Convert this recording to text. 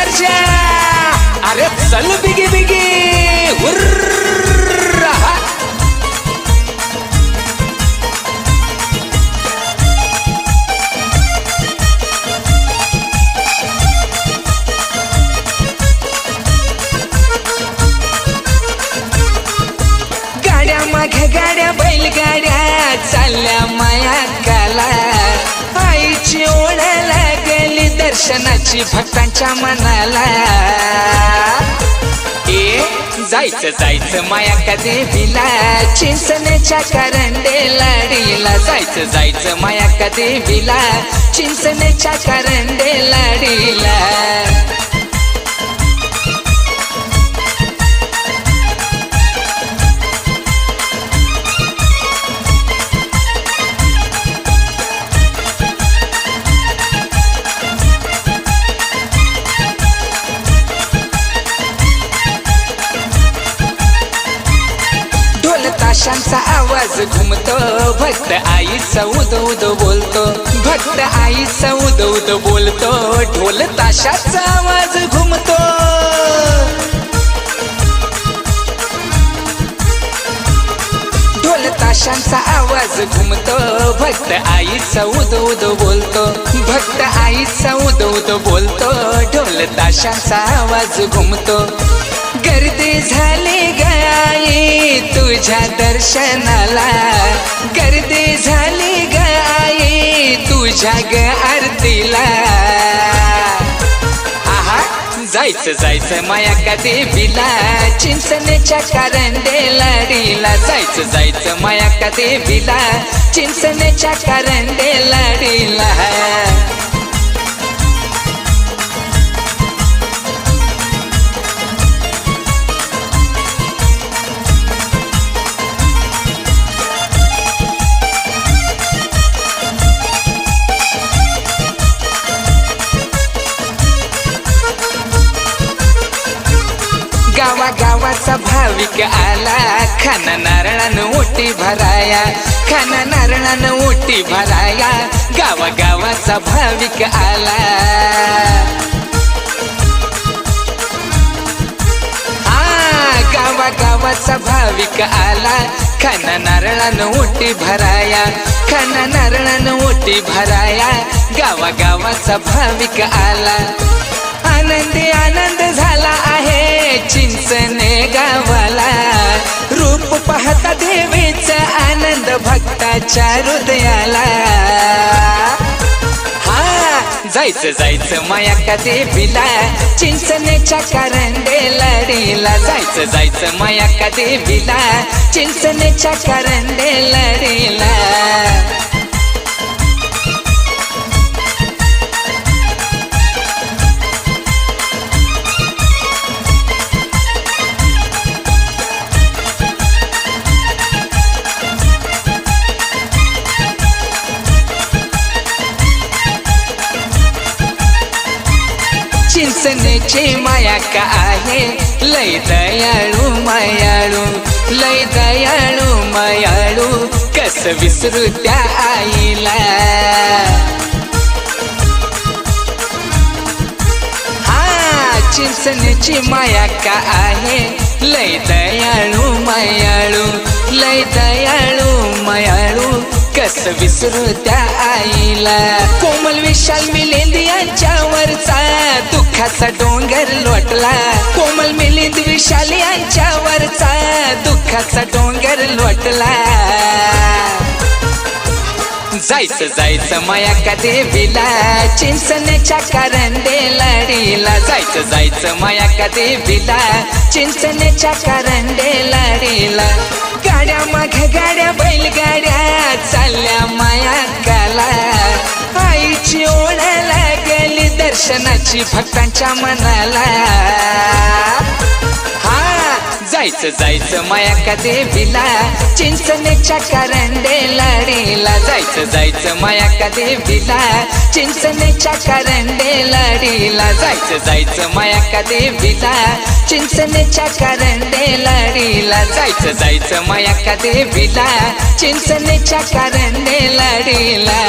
दर्शा अरे चल बिगी बिगी. गाड्या मागे गाड्या बैलगाड्या चालल्या माया दर्शनाची भक्तांच्या मनाला. ए जायचं जायचं माया का देवीला? चिंचण्याच्या करंडेला लाडीला जायचं जायचं माया का देवीला? चिंचण्याच्या करंडेला लाडीला ढोल आवाज घुमतो. भक्त आईचा उद उद बोलतो. भक्त आईचा उद उद बोलतो. ढोल ताशाचा आवाज घुमतो. ढोल ताशांचा आवाज घुमतो. भक्त आईचा उद उद बोलतो. भक्त आईचा उद उद बोलतो. ढोल ताशांचा आवाज घुमतो. गर्दी झाली गाई तुझ्या दर्शनाला. गर्दी झाली गाई तुझ्या ग आरतीला. आहा जायचं जायचं माया का देवीला चिंचण्याच्या करंडे लाडीला जायचं जायचं माया का देवीला चिंचण्याच्या करंडे लाडीला गावाचा भाविक आला. खाना नारळानं ओटी भराया. खाना नारळानं ओटी भराया. गावा गावाचा भाविक आला. हा गावा गावाचा भाविक आला. खाना नारळानं ओटी भराया. खाना नारळानं ओटी भराया. गावा गावाचा भाविक आला. आनंदी आनंद झाला. माझ्या हृदयाला. हा जायचं जायचं माया कधी बिला. चिंचण्याच्या करंडेला रेला जायचं जायचं माया कधी बिला. चिंचण्याच्या करंडेला रेला चिंचनेची माया का आहे? लय दयाळू मायाळू लय दयाळू मायाळू कस विसरू त्या आईला? हा चिंचनेची माया का आहे? लय दयाळू मायाळू लय दयाळू मायाळू कस विसरू त्या आईला? कोमल विशाल मिलिंद यांच्यावरचा दुःखाचा डोंगर लोटला. कोमल मिलिंद विशाल यांच्यावरचा दुःखाचा डोंगर लोटला. जायचं जायचं माया का देवीला. चिंचण्याच्या करंडे लढीला जायचं जायचं माया का देवीला. चिंचण्याच्या करंडे दर्शनाची भक्तांच्या मनाला. हा जायचं जायचं माया का देवीला. चिंचनेच्या करंडेला रेला जायचं जायचं माया का देवीला. चिंचनेच्या करंडेला रेला जायचं जायचं माया का देवीला. चिंचनेच्या करंडेला रेला जायचं जायचं माया का देवीला. चिंचनेच्या करंडेला रेला